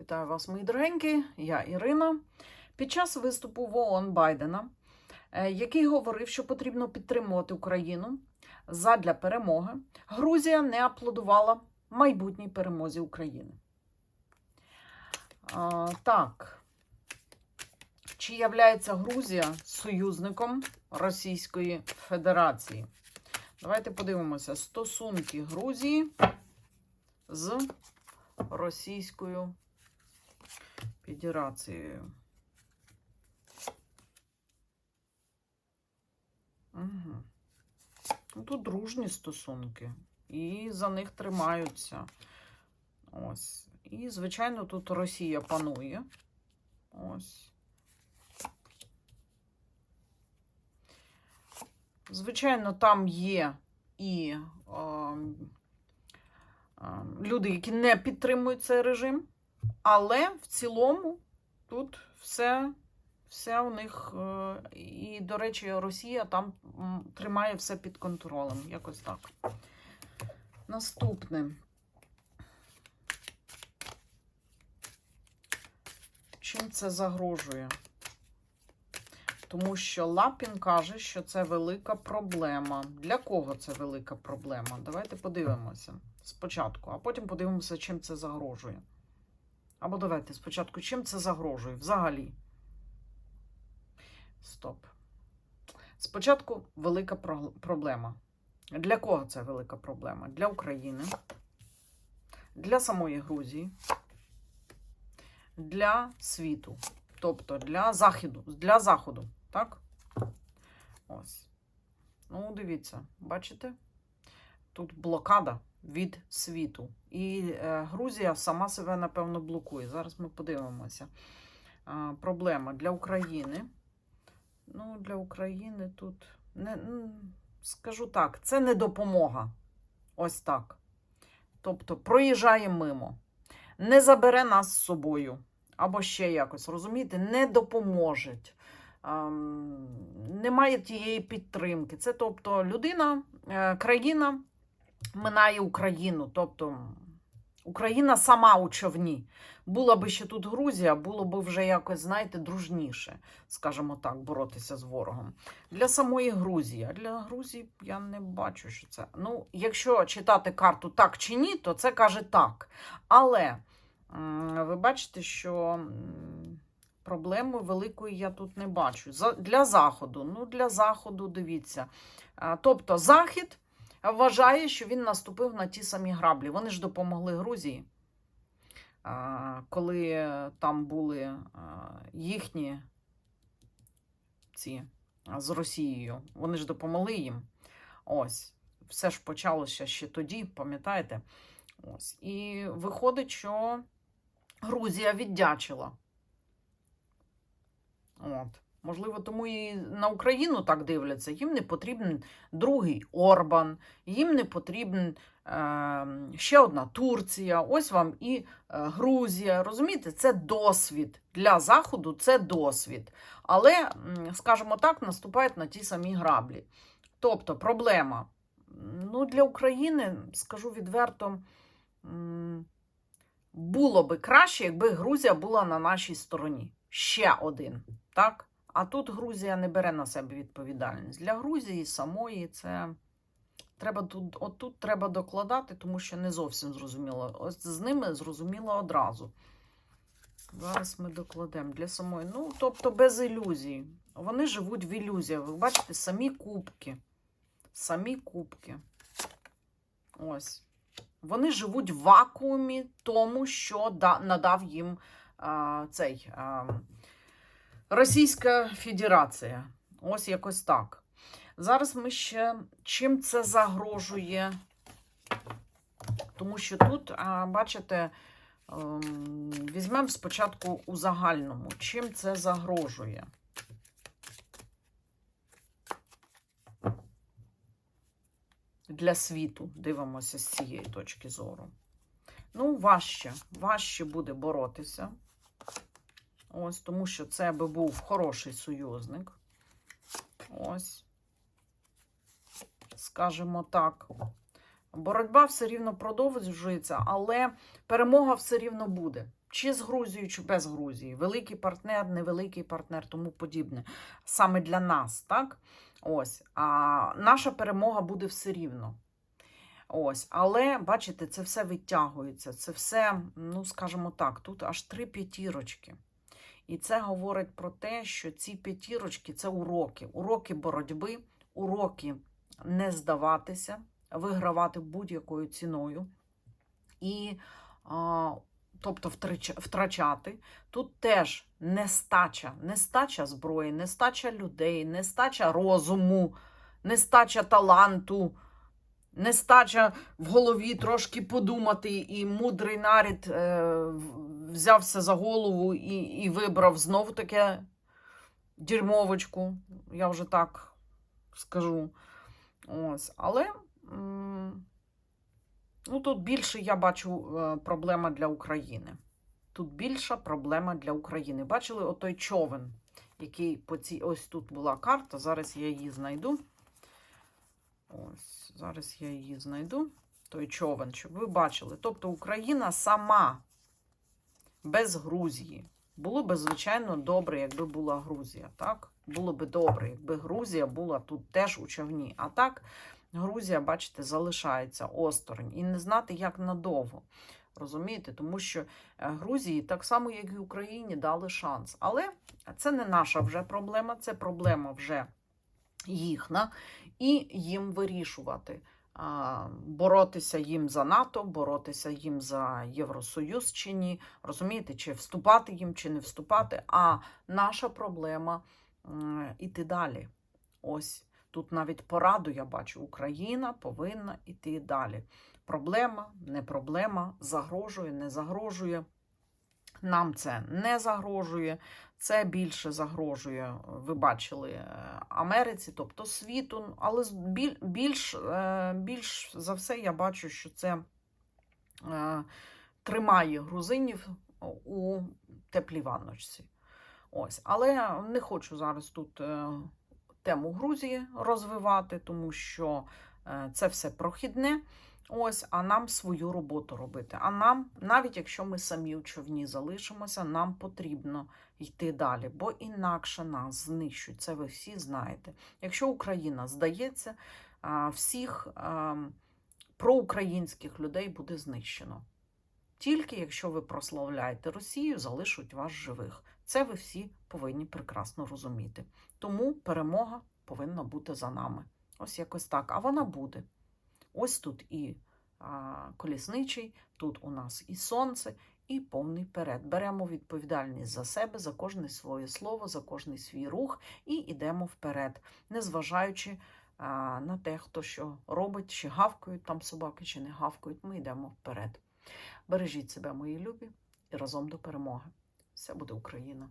Вітаю вас, мої дорогенькі. Я Ірина. Під час виступу в ООН Байдена, е, який говорив, що потрібно підтримувати Україну задля перемоги, Грузія не аплодувала майбутній перемозі України. А, так. Чи являється Грузія союзником Російської Федерації? Давайте подивимося стосунки Грузії з Російською Федерацією. Угу. Ну, тут дружні стосунки. І за них тримаються. Ось. І, звичайно, тут Росія панує. Ось. Звичайно, там є і е, е, люди, які не підтримують цей режим, але в цілому тут все, все у них. Е, і, до речі, Росія там тримає все під контролем. Якось так. Наступне. Чим це загрожує? Тому що Лапін каже, що це велика проблема. Для кого це велика проблема? Давайте подивимося спочатку, а потім подивимося, чим це загрожує. Або давайте спочатку, чим це загрожує взагалі. Стоп. Спочатку велика про- проблема. Для кого це велика проблема? Для України, для самої Грузії, для світу. Тобто для Заходу, для Заходу, так? Ось. Ну, дивіться, бачите? Тут блокада від світу. І е, Грузія сама себе, напевно, блокує. Зараз ми подивимося. Проблема для України. Ну, для України тут не, скажу так, це не допомога. Ось так. Тобто проїжджає мимо, не забере нас з собою або ще якось, розумієте, не допоможуть. Ем, Немає тієї підтримки. Це тобто людина, е, країна минає Україну. Тобто Україна сама у човні. Була би ще тут Грузія, було б вже якось, знаєте, дружніше, скажімо так, боротися з ворогом. Для самої Грузії. А для Грузії я не бачу, що це. Ну, якщо читати карту так чи ні, то це каже так. Але. Ви бачите, що проблеми великої я тут не бачу. Для Заходу. Ну, для Заходу, дивіться. Тобто, Захід вважає, що він наступив на ті самі граблі. Вони ж допомогли Грузії, коли там були їхні ці з Росією. Вони ж допомогли їм. Ось. Все ж почалося ще тоді, пам'ятаєте? Ось. І виходить, що Грузія віддячила. От. Можливо, тому і на Україну так дивляться. Їм не потрібен другий Орбан, їм не потрібен е, ще одна Турція, ось вам і е, Грузія. Розумієте, це досвід. Для Заходу це досвід. Але, скажімо так, наступають на ті самі граблі. Тобто, проблема. Ну, для України, скажу відверто, було би краще, якби Грузія була на нашій стороні. Ще один. Так? А тут Грузія не бере на себе відповідальність. Для Грузії самої це треба тут, отут треба докладати, тому що не зовсім зрозуміло. Ось з ними зрозуміло одразу. Зараз ми докладемо для самої. Ну, тобто без ілюзій. Вони живуть в ілюзіях. Ви бачите, самі кубки. Самі кубки. Ось. Вони живуть в вакуумі тому, що да, надав їм а, цей а, Російська Федерація. Ось якось так. Зараз ми ще чим це загрожує. Тому що тут, бачите, ем, візьмемо спочатку у загальному. Чим це загрожує? Для світу дивимося з цієї точки зору. Ну, важче, важче буде боротися. Ось, тому що це би був хороший союзник. Ось. Скажімо так, Боротьба все рівно продовжується, але перемога все рівно буде. Чи з Грузією, чи без Грузії. Великий партнер, невеликий партнер, тому подібне. Саме для нас, так? Ось. А наша перемога буде все рівно. Ось, але бачите, це все витягується. Це все, ну скажімо так, тут аж три п'ятірочки. І це говорить про те, що ці п'ятірочки це уроки, уроки боротьби, уроки не здаватися, вигравати будь-якою ціною. І, а, тобто, втрач- втрачати. Тут теж нестача, нестача зброї, нестача людей, нестача розуму, нестача таланту, нестача в голові трошки подумати, і мудрий нарід е, взявся за голову і, і вибрав знову таке дерьмовочку, я вже так скажу. Ось. Але ну, тут більше я бачу е, проблема для України. Тут більша проблема для України. Бачили отой човен, який по цій ось тут була карта. Зараз я її знайду. Ось, зараз я її знайду. Той човен, щоб ви бачили. Тобто Україна сама без Грузії. Було б, звичайно, добре, якби була Грузія. Так? Було б добре, якби Грузія була тут теж у човні. А так, Грузія, бачите, залишається осторонь. І не знати, як надовго. Розумієте? Тому що е, Грузії, так само, як і Україні, дали шанс. Але це не наша вже проблема, це проблема вже їхня, і їм вирішувати. Боротися їм за НАТО, боротися їм за Євросоюз чи ні, розумієте, чи вступати їм, чи не вступати. А наша проблема іти далі. Ось тут навіть пораду я бачу: Україна повинна іти далі. Проблема, не проблема, загрожує, не загрожує. Нам це не загрожує. Це більше загрожує, ви бачили, е, Америці, тобто світу. Але більш, е, більш за все я бачу, що це е, тримає грузинів у теплій ванночці. Ось. Але не хочу зараз тут е, тему Грузії розвивати, тому що е, це все прохідне. Ось, а нам свою роботу робити. А нам, навіть якщо ми самі у човні залишимося, нам потрібно йти далі, бо інакше нас знищують. Це ви всі знаєте. Якщо Україна здається, всіх проукраїнських людей буде знищено. Тільки якщо ви прославляєте Росію, залишать вас живих. Це ви всі повинні прекрасно розуміти. Тому перемога повинна бути за нами. Ось якось так. А вона буде. Ось тут і колісничий, тут у нас і сонце, і повний перед. Беремо відповідальність за себе, за кожне своє слово, за кожний свій рух і йдемо вперед, незважаючи на те, хто що робить, чи гавкають там собаки, чи не гавкають. Ми йдемо вперед. Бережіть себе, мої любі, і разом до перемоги. Все буде Україна!